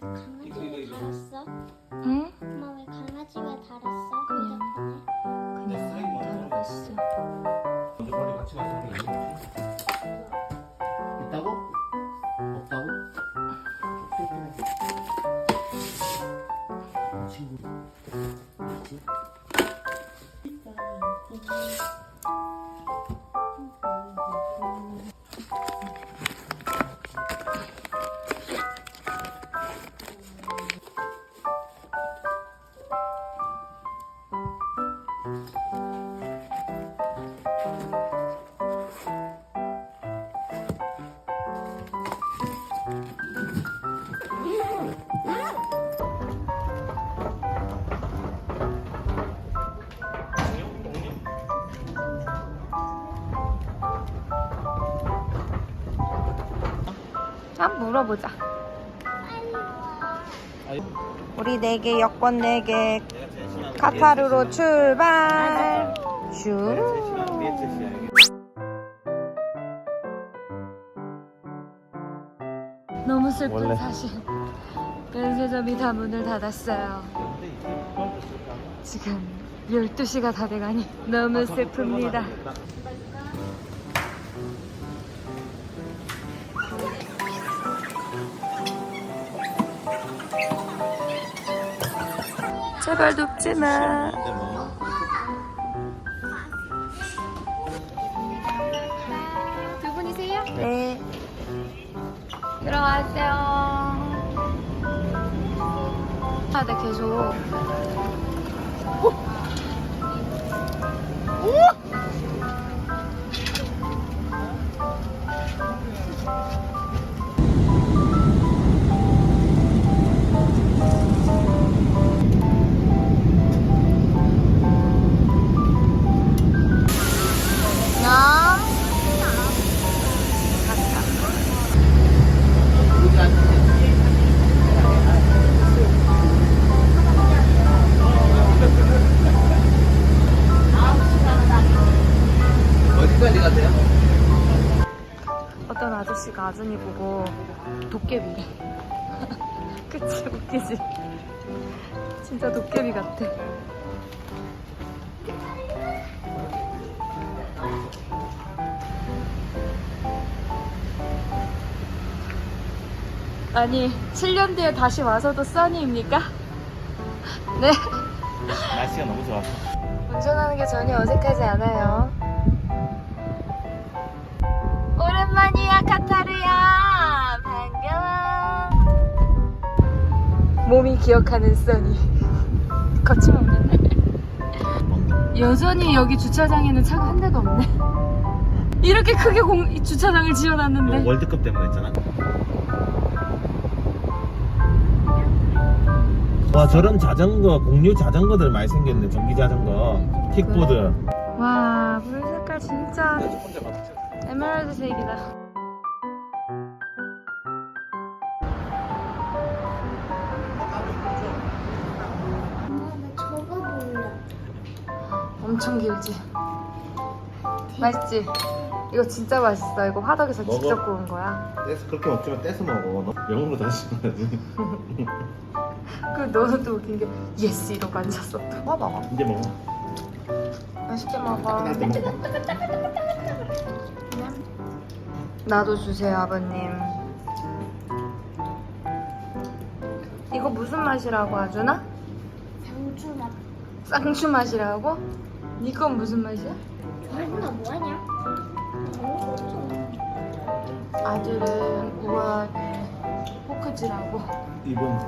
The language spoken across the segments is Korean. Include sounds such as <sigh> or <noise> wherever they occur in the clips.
강아지 왜 달았어? 와. 우리 네 개 여권 네 개 카타르로 출발. 슈. 너무 슬픈 원래. 사실. 면세점이 다 문을 닫았어요. 지금 12시가 다 돼가니 너무 슬픕니다. 제발 눕지 마. 두 분이세요? 네. 들어가세요. 아, 네, 계속. 야. 아준이 보고 도깨비래. <laughs> 그치, 웃기지? 진짜 도깨비 같아. 아니, 7년 뒤에 다시 와서도 써니입니까? <laughs> 네. 날씨가 너무 좋아서 운전하는 게 전혀 어색하지 않아요. 오랜만이야, 카타르야. 반가워. 몸이 기억하는 써니. 거침없네. <laughs> 여전히 여기 주차장에는 차가 한 대도 없네. 이렇게 크게 공, 이 주차장을 지어놨는데. 월드컵 때문에 했잖아 와 저런 자전거 공유 자전거들 많이 생겼네 전기 자전거 킥보드 와, 물 색깔 진짜? 에메랄드 색이다. 엄마 나 저거 몰라. 엄청 길지? 맛있지? 이거 진짜 맛있어. 이거 화덕에서 먹어. 직접 구운 거야. 떼서 그렇게 먹지만 떼서 먹어 너 영어로 다시 말하지 그또 웃긴 게 예스 이러고 앉았어. 또. 먹어. 이제 먹어 맛있게 먹어. 나도 먹어 나도 주세요 아버님. 이거 무슨 맛이라고 하주나? 상추 맛. 쌍추 맛이라고? 니건 무슨 맛이야? 엄마 뭐하냐? 아들은 우아하게 포크질하고 이번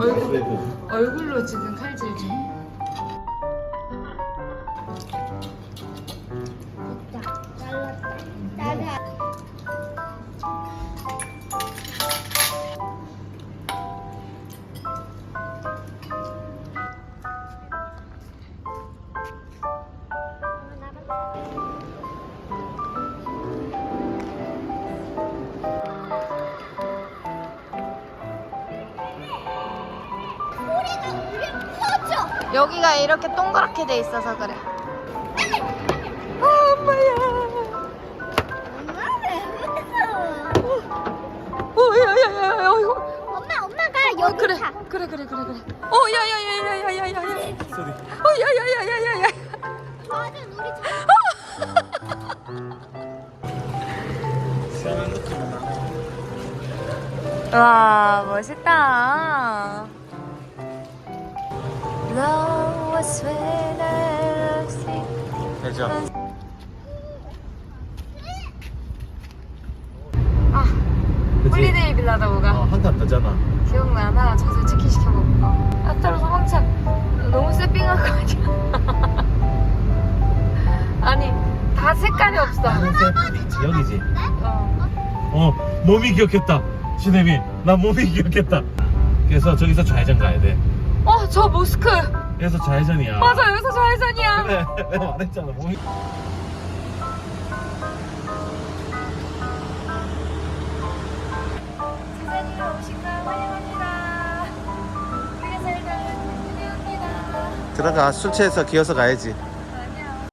얼굴. 얼굴로 지금 여기가 이렇게 동그랗게 돼 있어서 그래 아 엄마야 오야야야야 이거 엄마 엄마가 여기 그래 타. 그래 그래 그래 그래 오야야야야야야야 오야야야야야야 맞아 우리 와 멋있다. 되죠. 아 홀리데이 빌라다 어, 뭐가 한칸 더잖아. 기억나나? 저서 치킨 시켜 먹은 거 아따로 소방차 너무 세핑한 거 아니야? <laughs> 아니 다 색깔이 없어 하늘색 여기지. 어. 어 몸이 기억했다. 시네미 나 몸이 <laughs> 기억했다. 그래서 저기서 좌회전 가야 돼. 어, 저 모스크 그래서 좌회전이야. 맞아 여기서 좌회전이야 <laughs> 그래 내가 말했잖아 몸이. 세상이가 오신 걸 환영합니다 우리가 살던 그대입니다 들어가 술 취해서 기어서 가야지. 안녕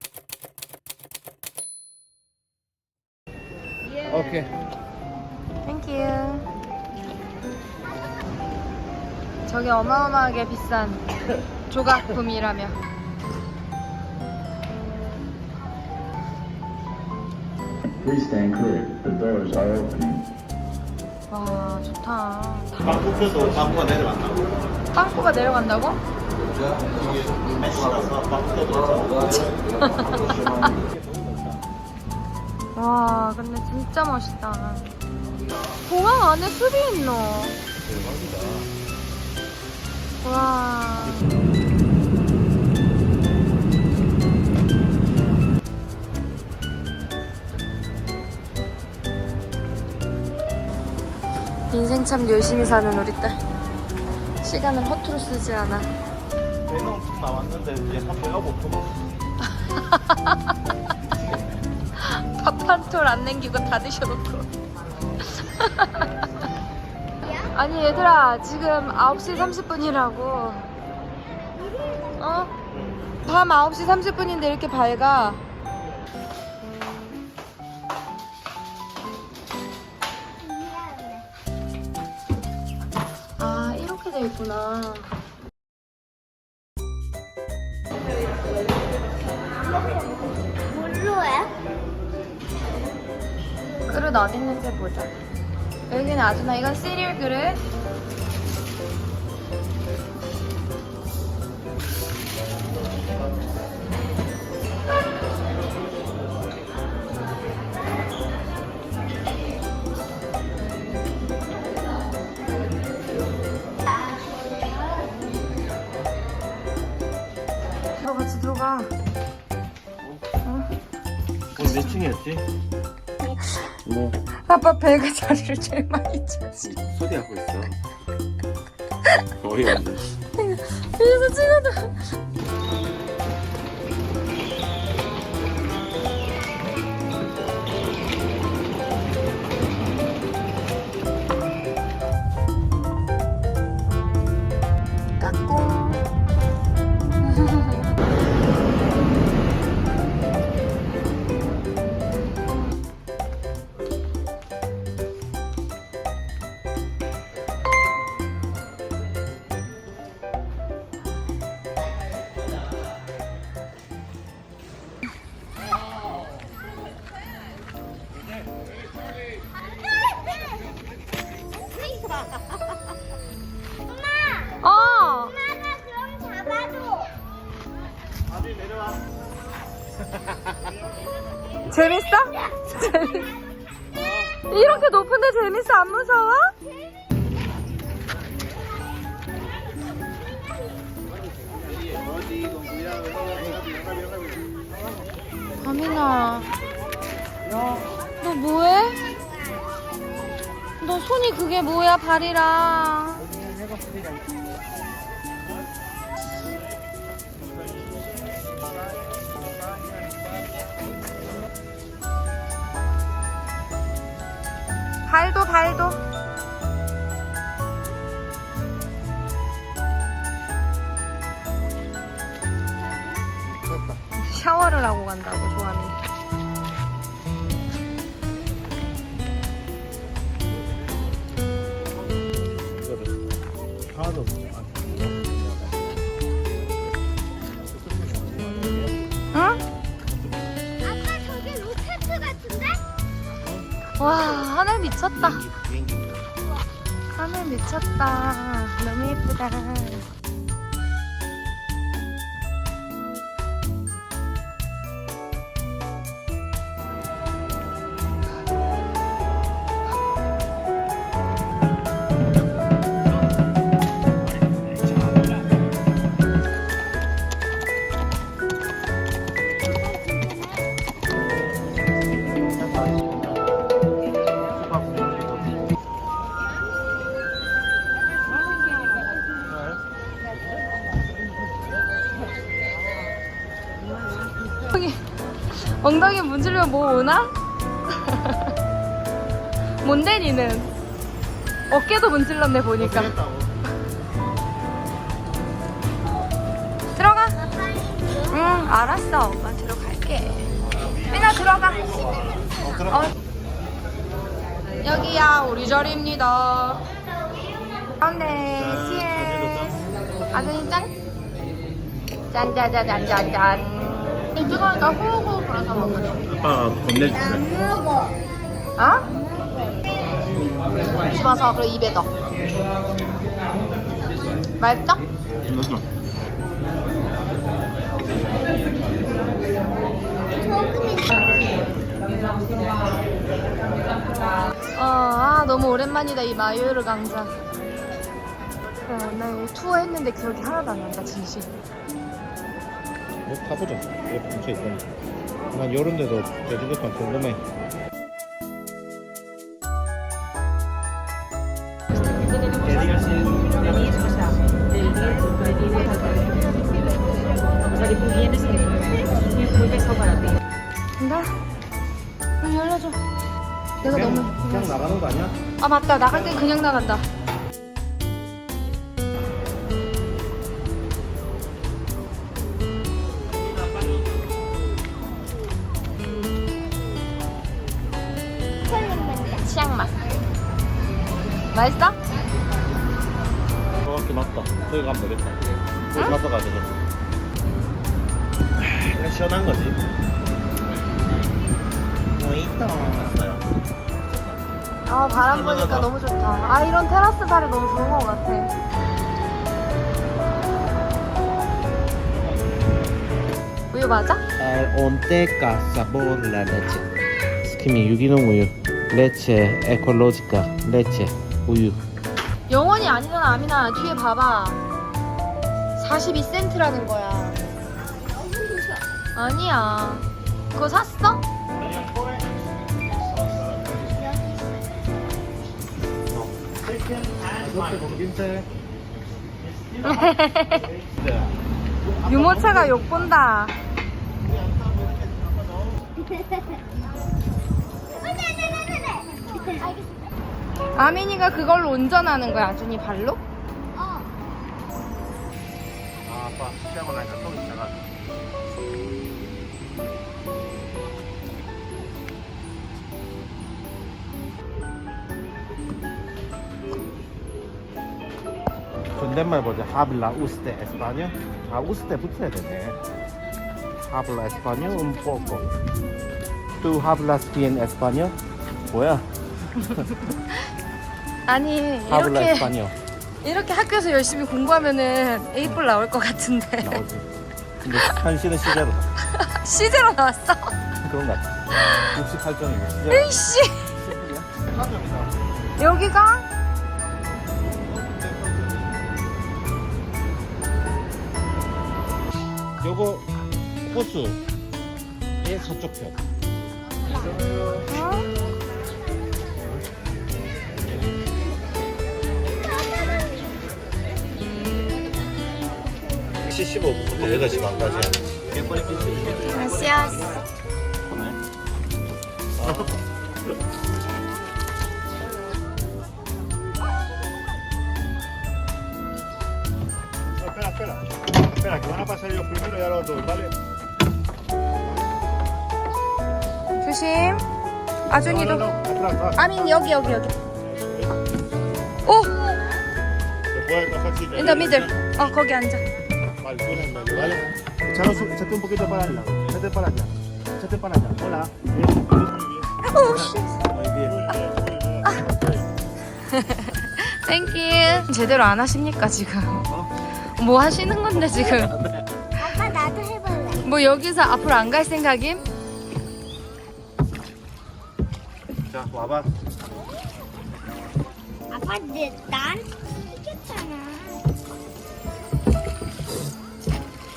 오케이. 저게 어마어마하게 비싼 조각품이라며. 와 좋다 빵꾸 펴서 빵꾸가 내려간다고. 빵꾸가 내려간다고? 메시라서 빵꾸 펴서. 와 근데 진짜 멋있다 공항 안에 숲이 있노 와. 인생 참 열심히 사는 우리 딸. 시간을 허투루 쓰지 않아. 엄청 나왔는데 이제 한 배가 못 터먹어. <laughs> 밥한 톨 안 남기고 다 드셔놓고 <laughs> 아니 얘들아 지금 9시 30분이라고 어? 밤 9시 30분인데 이렇게 밝아 아 이렇게 돼 있구나 뭘로 해? 그릇 어디 있는지 보자 여기는 아주나 이건 시리얼 그릇 아빠 배가 자리를 제일 많이 차지 소리 하고 있어. 어이 없네. 재밌어? 재밌... 이렇게 높은데 재밌어? 안 무서워? 가민아 너 뭐해? 너 손이 그게 뭐야 발이랑 발도 발도. 샤워를 하고 간다고 조아민 나도 응? 와 하늘 미쳤다. 하늘 미쳤다. 너무 예쁘다 뭐 오나? <laughs> 뭔데 니는. 어깨도 문질렀네 보니까. 들어가. 응 알았어. 엄마 들어갈게. 민아 들어가. 어. 여기야 우리 자리입니다. 가운데 치에. 아드님 짠. 짠짜자잔짠짠 뜨거우니까 호호 호 불어서 먹으래 아빠가 건네주네 어? 집어서 그리고 입에 넣어 맛있어? 어, 아 너무 오랜만이다 이 마요르 강자 그래 나 투어 했는데 기억이 하나도 안 난다 진심 뭐 타보자 여기 근처에 있으니까 난 요런 데도 제주도판 궁금해. 간다. 문 열려줘. 내가 너무 그냥 나가는 거 아니야? 아 맞다. 나갈 땐 그냥 나간다 맛있어? 정확히 맞다. 저기 가면 되겠다. 거기 가서 가야 되겠다. 그냥 시원한 거지? 뭐 있다 왔어요 아 바람 보니까 시원하다. 너무 좋다. 아 이런 테라스 자리 너무 좋은 것 같아. 우유 맞아? Onteca sabor la leche 스키미 유기농 우유. 레체 에콜로지카 레체 우유 영원이 아니잖아 아미나. 뒤에 봐봐. 42센트라는 거야. 아니야. 그거 샀어? <laughs> 유모차가 욕본다 <laughs> 아민이가 그걸로 운전하는 거야 아준이 발로? 어. 아 아빠 시작을 하니까 또 있잖아 존댓말 보자 habla usted español 아 usted 붙여야 되네 habla español un poco tú hablas bien español 뭐야 아니 이렇게 español <laughs> 이렇게 학교에서 열심히 공부하면은 A4 나올 것 같은데. 나오지 근데 현실은 시제로다 C제로 나왔어? 그런 거 같아. 68점이고 시제로. 에이씨. 여기가? 요거 호수 의 서쪽 편. 어? 75부터 8시 반까지 gracias Espera, espera. Espera, que van a pasar ellos primero y ahora los dos, ¿vale? 조심 아준이도 No, no, no, atrás, atrás. 아민 여기 여기 여기 오 Puedes coger si In the middle. 어 거기 앉아. Vale. Echaros, échate un poquito para el lado. Échate para allá. Échate para allá. Hola. Bien, muy bien. 오 씨. Muy bien. 땡큐. 제대로 안 하십니까 지금? 뭐 하시는 건데 지금? 아빠 나도 해볼래. 뭐 여기서 앞으로 안 갈 생각임? 자, 와봐. 아빠 내 나한테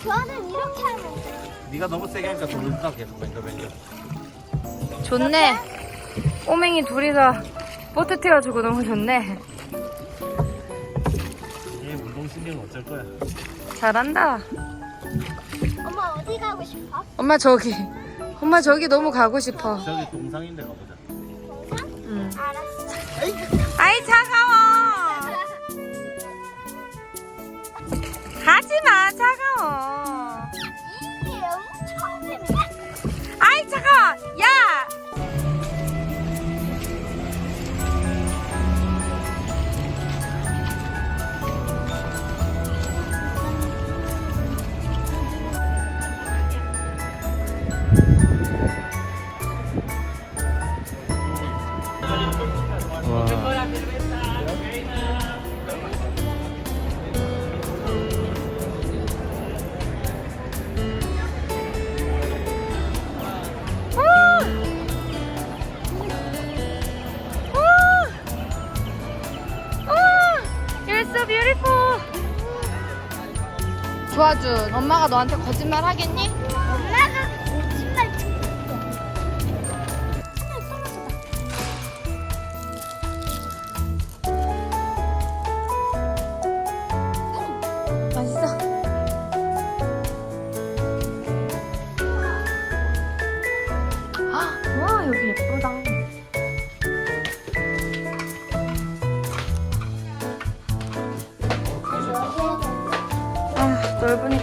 저는 이렇게 하면 돼. 네가 너무 세게 하니까 돌다 계속 뱅글뱅글. 좋네. 꼬맹이 둘이서 보트 태워주고 너무 좋네. 얘 운동신경 어쩔 거야? 잘한다. 엄마 어디 가고 싶어? 엄마 저기. 엄마 저기 너무 가고 싶어. 저기 동상인데 가보자. 응. 알았어. 아이 차가 가지 마 차가워. 도와준 엄마가 너한테 거짓말 하겠니?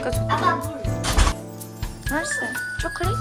아빠 물. 맛있어. 초콜릿?